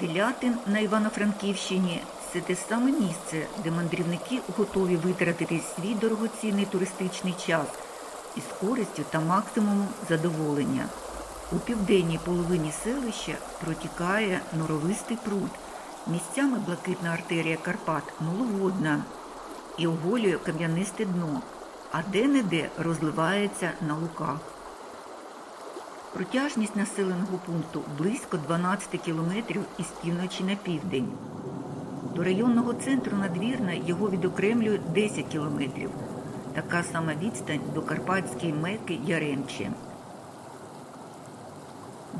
Делятин на Івано-Франківщині це те саме місце, де мандрівники готові витратити свій дорогоцінний туристичний час із користю та максимумом задоволення. У південній половині селища протікає норовистий пруд. Місцями блакитна артерія Карпат маловодна і оголює кам'янисте дно, а де-не-де розливається на луках. Протяжність населеного пункту близько 12 кілометрів із півночі на південь. До районного центру надвірна його відокремлює 10 кілометрів. Така сама відстань до карпатської меки Яремче.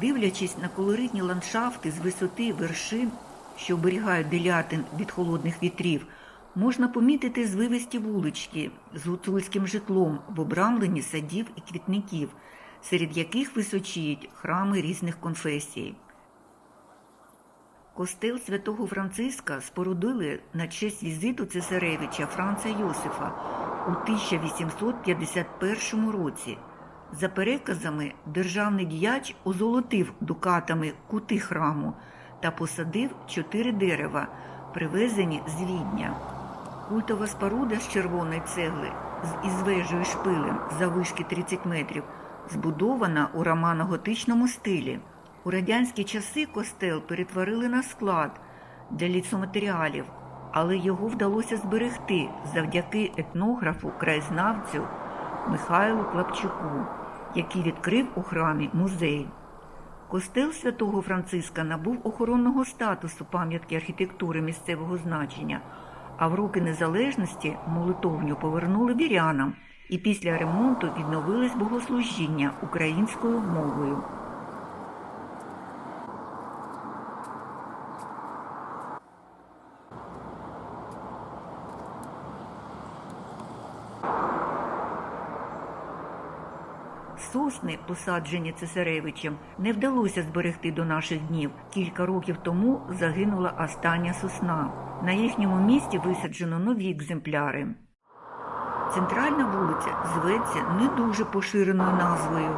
Дивлячись на колоритні ландшафти з висоти вершин, що оберігають делятин від холодних вітрів, можна помітити звивисті вулички з гуцульським житлом в обрамленні садів і квітників, серед яких височіють храми різних конфесій. Костел святого Франциска спорудили на честь візиту цесаревича Франца Йосифа у 1851 році. За переказами, державний діяч озолотив дукатами кути храму та посадив чотири дерева, привезені з Відня. Культова споруда з червоної цегли з із вежею шпилем завишки 30 метрів збудована у романо-готичному стилі. У радянські часи костел перетворили на склад для лісоматеріалів, але його вдалося зберегти завдяки етнографу, краєзнавцю Михайлу Клапчуку, який відкрив у храмі музей. Костел святого Франциска набув охоронного статусу пам'ятки архітектури місцевого значення, а в роки незалежності молитовню повернули вірянам, і після ремонту відновились богослужіння українською мовою. Сосни, посаджені цесаревичем, не вдалося зберегти до наших днів. Кілька років тому загинула остання сосна. На їхньому місці висаджено нові екземпляри. Центральна вулиця зветься не дуже поширеною назвою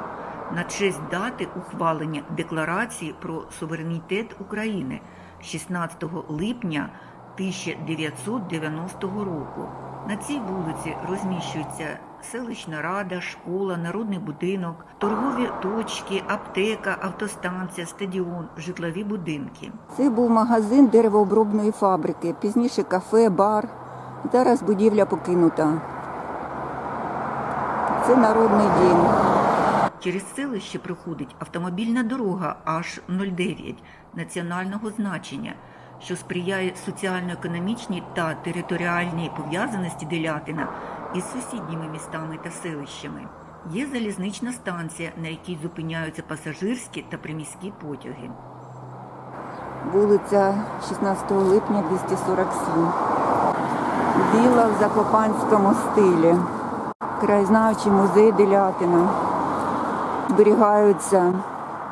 на честь дати ухвалення Декларації про суверенітет України 16 липня 1990 року. На цій вулиці розміщується селищна рада, школа, народний будинок, торгові точки, аптека, автостанція, стадіон, житлові будинки. Це був магазин деревообробної фабрики, пізніше кафе, бар. Зараз будівля покинута. Це народний дім. Через селище проходить автомобільна дорога H09 національного значення, що сприяє соціально-економічній та територіальній пов'язаності Делятина із сусідніми містами та селищами. Є залізнична станція, на якій зупиняються пасажирські та приміські потяги. Вулиця 16 липня 247. Вілла в закопанському стилі. Краєзнавчий музей Делятина. Зберігаються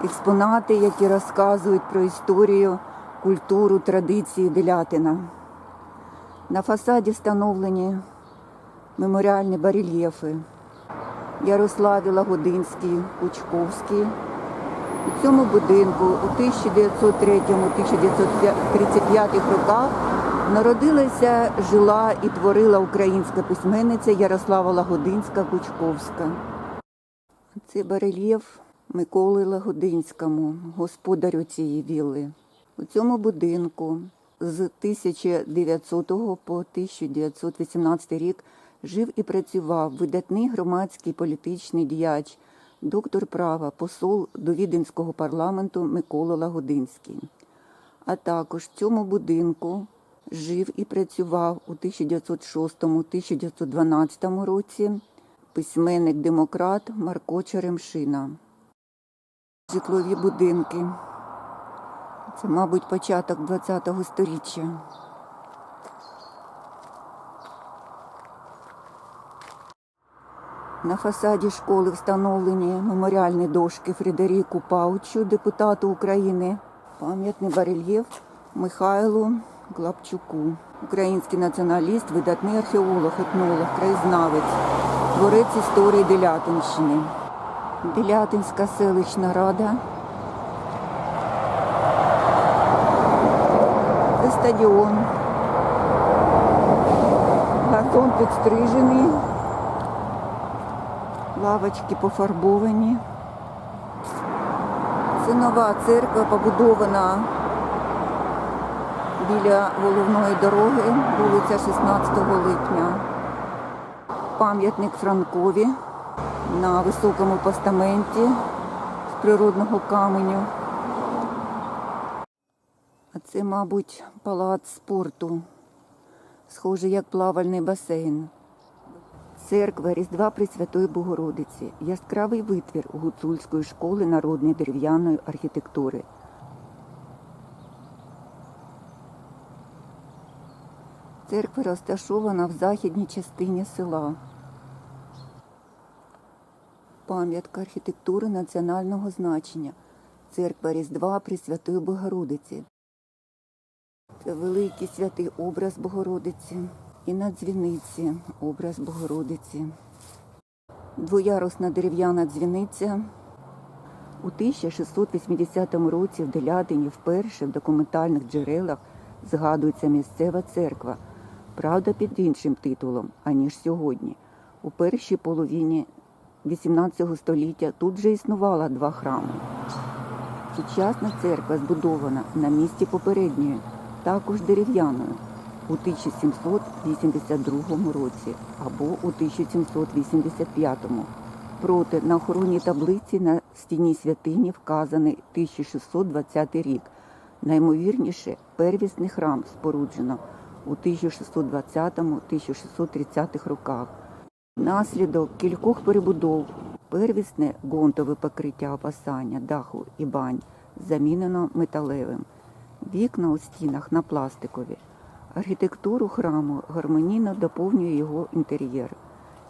експонати, які розказують про історію, культуру, традиції Делятина. На фасаді встановлені меморіальні барельєфи Ярославі Лагодинський, Кучковський. У цьому будинку у 1903-1935 роках народилася, жила і творила українська письменниця Ярослава Лагодинська Кучковська. Це барельєф Миколи Лагодинському, господарю цієї вілли. У цьому будинку з 1900 по 1918 рік жив і працював видатний громадський політичний діяч, доктор права, посол до Віденського парламенту Микола Лагодинський. А також в цьому будинку жив і працював у 1906-1912 році письменник-демократ Марко Черемшина. Житлові будинки. Це, мабуть, початок ХХ століття. На фасаді школи встановлені меморіальні дошки Фредеріку Паучу, депутату України, пам'ятний барельєф Михайлу Глапчуку, український націоналіст, видатний археолог, етнолог, краєзнавець, творець історії Делятинщини. Делятинська селищна рада стадіон. Газон підстрижений. Лавочки пофарбовані. Це нова церква побудована біля головної дороги, вулиця 16 липня. Пам'ятник Франкові на високому постаменті з природного каменю. А це, мабуть, палац спорту, схожий як плавальний басейн. Церква Різдва Пресвятої Богородиці яскравий витвір гуцульської школи народної дерев'яної архітектури. Церква розташована в західній частині села. Пам'ятка архітектури національного значення. Церква Різдва Пресвятої Богородиці. Це великий святий образ Богородиці і на дзвіниці образ Богородиці. Двоярусна дерев'яна дзвіниця. У 1680 році в Делятині вперше в документальних джерелах згадується місцева церква, правда під іншим титулом, аніж сьогодні. У першій половині XVIII століття тут же існувало два храми. Сучасна церква збудована на місці попередньої, також дерев'яною, у 1782 році або у 1785. Проте на охоронній таблиці на стіні святині вказаний 1620 рік. Наймовірніше, первісний храм споруджено у 1620-1630 роках. Наслідок кількох перебудов первісне ґрунтове покриття опасання даху і бань замінено металевим. Вікна у стінах на пластикові. Архітектуру храму гармонійно доповнює його інтер'єр.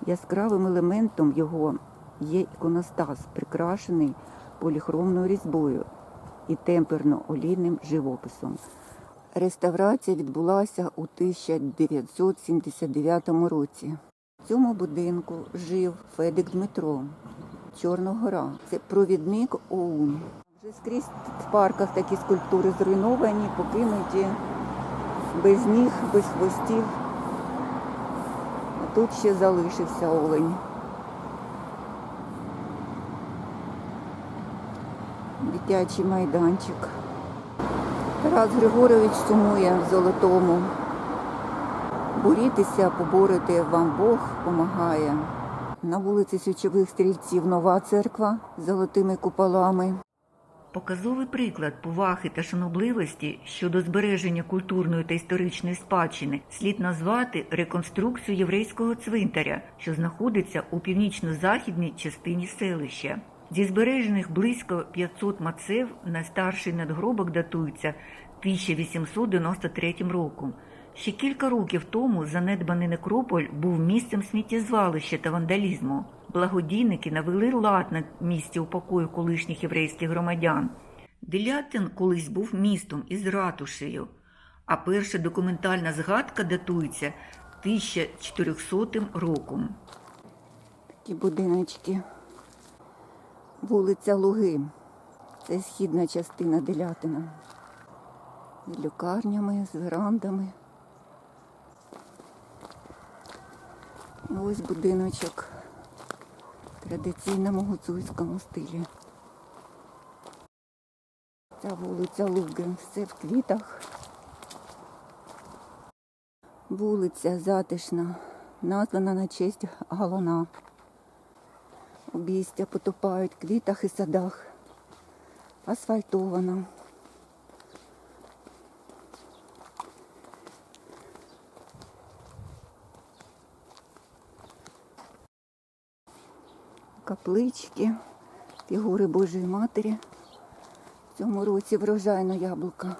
Яскравим елементом його є іконостас, прикрашений поліхромною різьбою і темперно-олійним живописом. Реставрація відбулася у 1979 році. В цьому будинку жив Федик Дмитро, Чорногора. Це провідник ОУН. Вже скрізь в парках такі скульптури зруйновані, покинуті, без ніг, без хвостів. А тут ще залишився олень. Дитячий майданчик. Тарас Григорович сумує в золотому. Борітися, поборити вам Бог помагає. На вулиці Січових стрільців нова церква з золотими куполами. Показовий приклад поваги та шанобливості щодо збереження культурної та історичної спадщини слід назвати реконструкцію єврейського цвинтаря, що знаходиться у північно-західній частині селища. Зі збережених близько 500 мацев найстарший надгробок датується 1893 роком. Ще кілька років тому занедбаний некрополь був місцем сміттєзвалища та вандалізму. Благодійники навели лад на місці упокою колишніх єврейських громадян. Делятин колись був містом із ратушею, а перша документальна згадка датується 1400 роком. Такі будиночки. Вулиця Луги. Це східна частина Делятина. З люкарнями, з верандами. Ось будиночок в традиційному гуцульському стилі. Ця вулиця Луги. Все в квітах. Вулиця затишна, названа на честь Галана. Обійстя потопають в квітах і садах. Асфальтовано. Каплички, фігури Божої Матері. В цьому році врожайно яблука.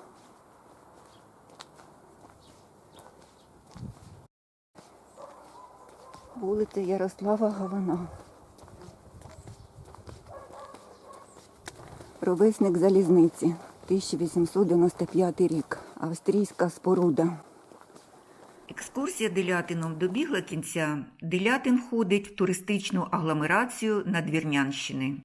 Вулиця Ярослава Галана. Ровесник залізниці, 1895 рік. Австрійська споруда. Екскурсія Делятином добігла кінця. Делятин входить в туристичну агломерацію Надвірнянщини.